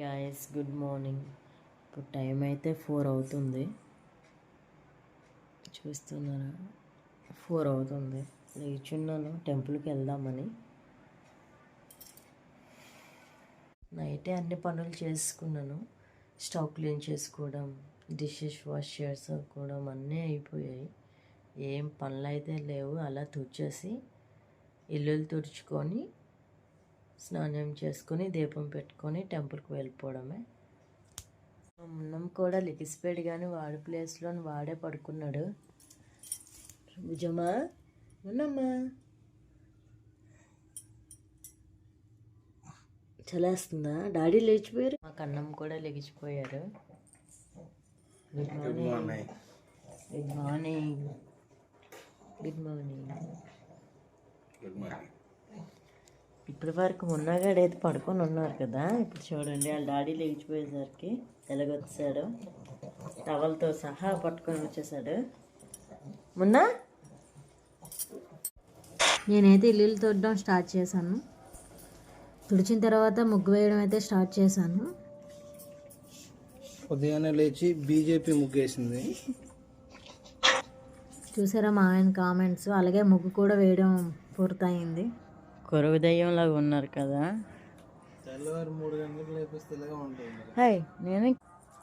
Guys good morning ఇప్పుడు time అయితే four అవుతుంది. చూస్తున్నారా? ఫోర్ అవుతుంది. లేచున్నాను టెంపుల్కి వెళ్దామని. నైటే అన్ని పనులు చేసుకున్నాను. స్టవ్ క్లీన్ చేసుకోవడం డిషెస్ వాష్ చేసుకోవడం అన్నీ అయిపోయాయి. ఏం పనులు అయితే లేవు అలా తుడిచేసి ఇల్లులు తుడుచుకొని స్నానం చేసుకొని దీపం పెట్టుకొని టెంపుల్కి వెళ్ళిపోవడమే. మున్నం కూడా లిగిసిపోయాడు కానీ వాడి ప్లేస్లో వాడే పడుకున్నాడు. భుజమా? ఉన్నమ్మా. చలేస్తుందా? డాడీ లేచిపోయారు? మా కన్నం కూడా లెగిచిపోయారు. Good morning good morning good morning good morning ఇప్పటి వరకు ఉన్నగాడైతే పడుకొని ఉన్నారు కదా. ఇప్పుడు చూడండి వాళ్ళ డాడీ లేచిపోయేసరికి ఎలాగొచ్చాడు? టవల్తో సహా పట్టుకొని వచ్చేసాడు. మున్నా? నేనైతే ఇల్లు తొడడం స్టార్ట్ చేశాను. తుడిచిన తర్వాత ముగ్గు వేయడం అయితే స్టార్ట్ చేశాను. ఉదయాన్నే లేచి బీజేపీ ముగ్గేసింది చూసారా మా ఆయన కామెంట్స్? అలాగే ముగ్గు కూడా వేయడం పూర్తయింది. కొరువు దయ్యంలాగా ఉన్నారు కదా. తెల్లవారు మూడు గంటలకు లేపిస్తే ఇలాగా ఉంటుంది హాయ్ నేను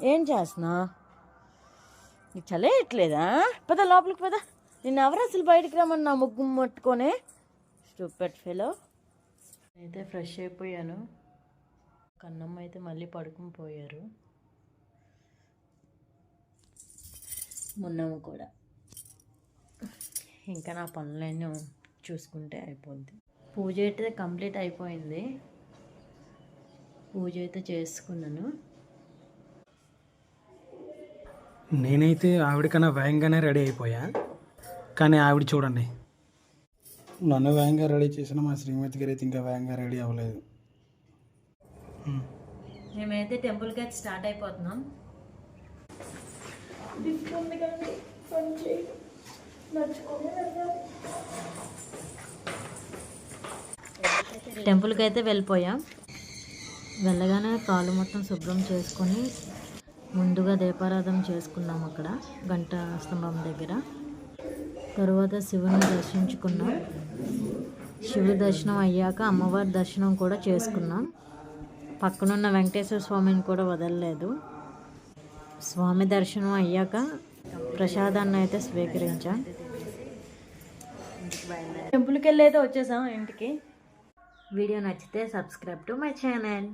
ఏం చేస్తున్నా? నీకు చలేయట్లేదా పద లోపలికి పద. నిన్ను ఎవరు అసలు బయటికి రమ్మని నా ముగ్గు ముట్టుకొని? Stupid fellow. అయితే ఫ్రెష్ అయిపోయాను. కన్నమ్మ అయితే మళ్ళీ పడుకుని పోయారు. మున్నమ్మ కూడా. ఇంకా నా పనులన్నీ చూసుకుంటే అయిపోద్ది. పూజ అయితే కంప్లీట్ అయిపోయింది. పూజ అయితే చేసుకున్నాను. నేనైతే ఆవిడకన్నా వేగంగానే రెడీ అయిపోయా. కానీ ఆవిడ చూడండి. నన్ను వేగంగా రెడీ చేసిన మా శ్రీమతి గారు అయితే ఇంకా వేగంగా రెడీ అవ్వలేదు. మేమైతే టెంపుల్కి అయితే స్టార్ట్ అయిపోతున్నాం. టెంపుల్కి అయితే వెళ్ళిపోయాం. వెళ్ళగానే కాలు మొత్తం శుభ్రం చేసుకొని ముందుగా దీపారాధన చేసుకున్నాం అక్కడ గంట స్తంభం దగ్గర. తరువాత శివుని దర్శించుకున్నాం. శివుడి దర్శనం అయ్యాక అమ్మవారి దర్శనం కూడా చేసుకున్నాం. పక్కనున్న వెంకటేశ్వర స్వామిని కూడా వదలలేదు. స్వామి దర్శనం అయ్యాక ప్రసాదాన్ని అయితే స్వీకరించాం. టెంపుల్కి వెళ్ళి అయితే వచ్చేసాం ఇంటికి. వీడియో నచ్చితే సబ్స్క్రైబ్ టు మై ఛానల్.